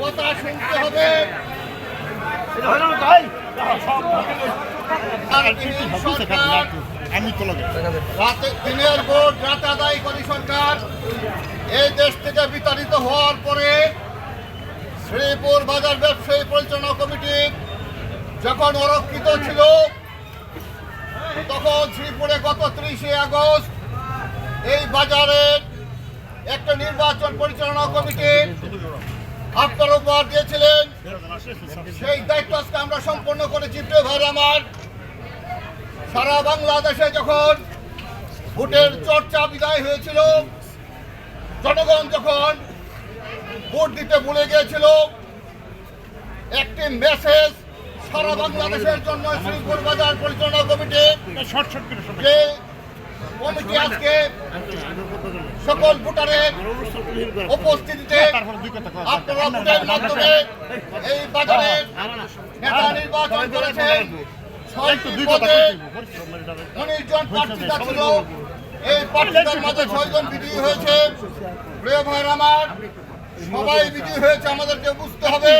কথা শুনতে হবে। আমি এই দেশ থেকে বিতাড়িত হওয়ার পরে শ্রীপুর বাজার ব্যবসায়ী পরিচালনা কমিটি যখন অরক্ষিত ছিল, তখন শ্রীপুরে গত ত্রিশে আগস্ট এই বাজারের একটা নির্বাচন পরিচালনা কমিটি আপনার উপহার দিয়েছিলেন সেই দায়িত্ব আজকে আমরা সম্পন্ন করেছি প্রিয় ভাই আমার সারা বাংলাদেশে যখন ভোটের চর্চা বিদায় হয়েছিল জনগণ যখন ভোট দিতে ভুলে গিয়েছিল একটি মেসেজ সারা বাংলাদেশের জন্য শ্রীপুর বাজার পরিচালনা কমিটি যে কমিটি আজকে সকল ভোটারের উপস্থিতিতে। আপনারা ভোটের মাধ্যমে বাজারের নেতা নির্বাচন করেছেন। উনিশ জন প্রার্থীরা ছিল। এই প্রার্থীদের মধ্যে ছয়জন বিজয়ী হয়েছে। প্রিয় ভাইয়ের আমার সবাই বিজয়ী হয়েছে আমাদেরকে বুঝতে হবে।